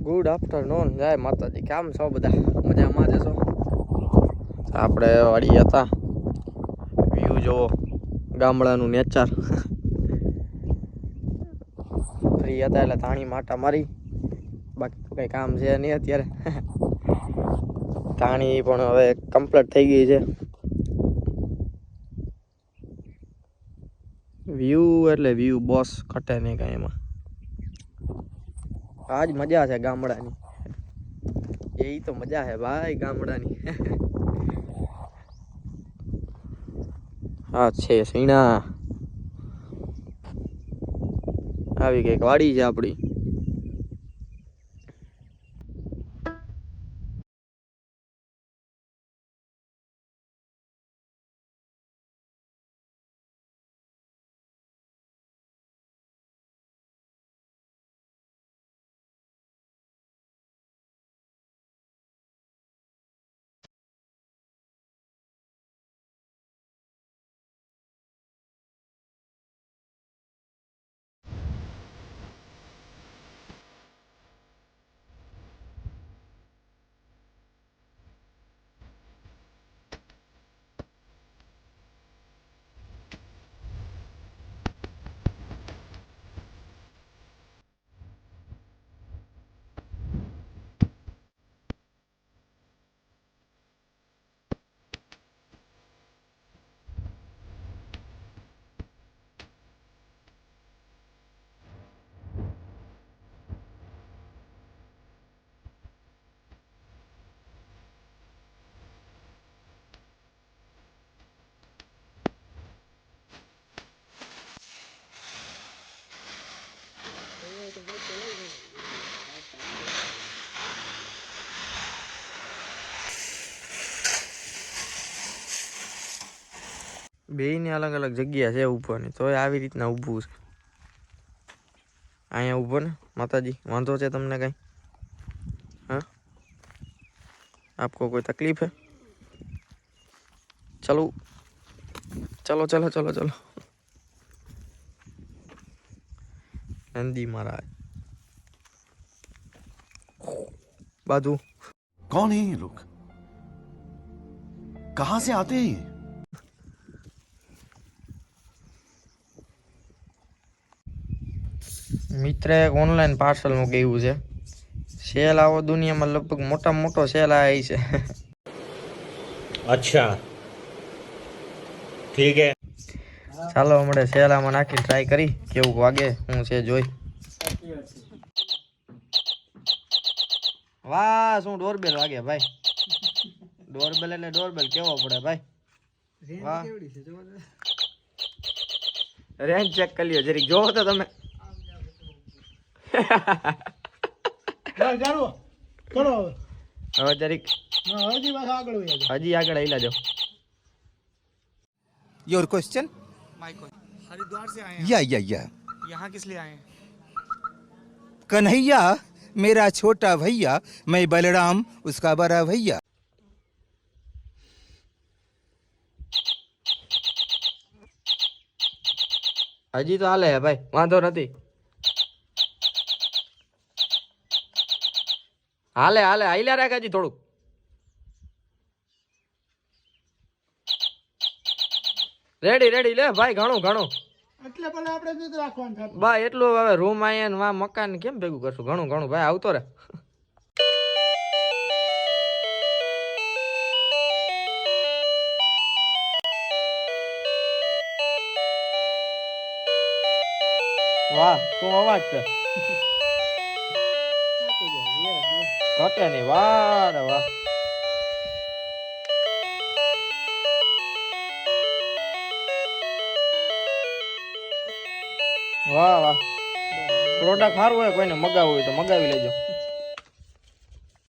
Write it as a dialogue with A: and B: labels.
A: Good afternoon જય માતાજી. કેમ છો બધા? મજામાં જશો આપણે વળી હતા. વ્યૂ જોવો. ગામડાનું નેચર ફ્રી હતા એટલે તાણી માટા મારી. બાકી તો કંઈ કામ છે નહીં અત્યારે. તાણી પણ હવે કમ્પ્લીટ થઈ ગઈ છે. વ્યૂ એટલે વ્યૂ બોસ ઘટે નહીં કાંઈ એમાં. આજ મજા છે ગામડાની. એ તો મજા છે ભાઈ ગામડાની. હા છે સીણા. આવી કંઈક વાડી છે આપણી. બેયની અલગ અલગ જગ્યા છે ઊભવાની તોય આવી રીતના ઊભું છે અહીંયા ઊભો ને માતાજી વાંધો છે તમને કઈ હા આપકો કોઈ તકલીફ है ચલો ચલો ચલો ચલો ચલો નંદી મહારાજ બાજુ
B: कौन है ये लोग कहां से आते हैं
A: મિત્રે એક ઓનલાઈન પાર્સલનું કહ્યું છે. સેલ આવો દુનિયામાં લગભગ મોટા મોટો સેલ આવી છે.
C: અચ્છા. ઠીક હે.
A: ચાલો હમણાં સેલામાં નાખી ટ્રાય કરી. કેવું વાગે હું છે જોઈ. વાહ શું ડોરબેલ વાગે ભાઈ? ડોરબેલ એટલે ડોરબેલ કેવો પડે ભાઈ? વાહ. રેન્જ ચેક કરી લ્યો જરીક જોવો તો તમે.
D: ચાલો કરો હવે
A: હવે જરીક
D: હા, હજી પાછા આગળ વહી જાઓ.
A: હજી આગળ આઈ જાઓ
E: योर क्वेश्चन
D: हरिद्वार से आए हैं
E: या या या
D: यहाँ किस लिए आए हैं
E: कन्हैया मेरा छोटा भैया मैं बलराम उसका बड़ा भैया
A: હજી તો હાલે હે ભાઈ વાંધો નથી હાલે હાલે હાલ્યા રાખ હજી થોડુંક. રેડી રેડી લે ભાઈ ઘણું ઘણું.
D: એટલે પેલા આપણે દૂધ રાખવાનું થતું
A: બા એટલું હવે રૂમ આયા ને વા મકાન કેમ ભેગું કરશું? ઘણું ઘણું. ભાઈ આવતો રે. વાહ તું અવાજ છે? ઘટે નહીં વાહ વાહ વાહ વાહ પ્રોડક્ટ સારું હોય, કોઈને મગાવવું હોય તો મગાવી લેજો.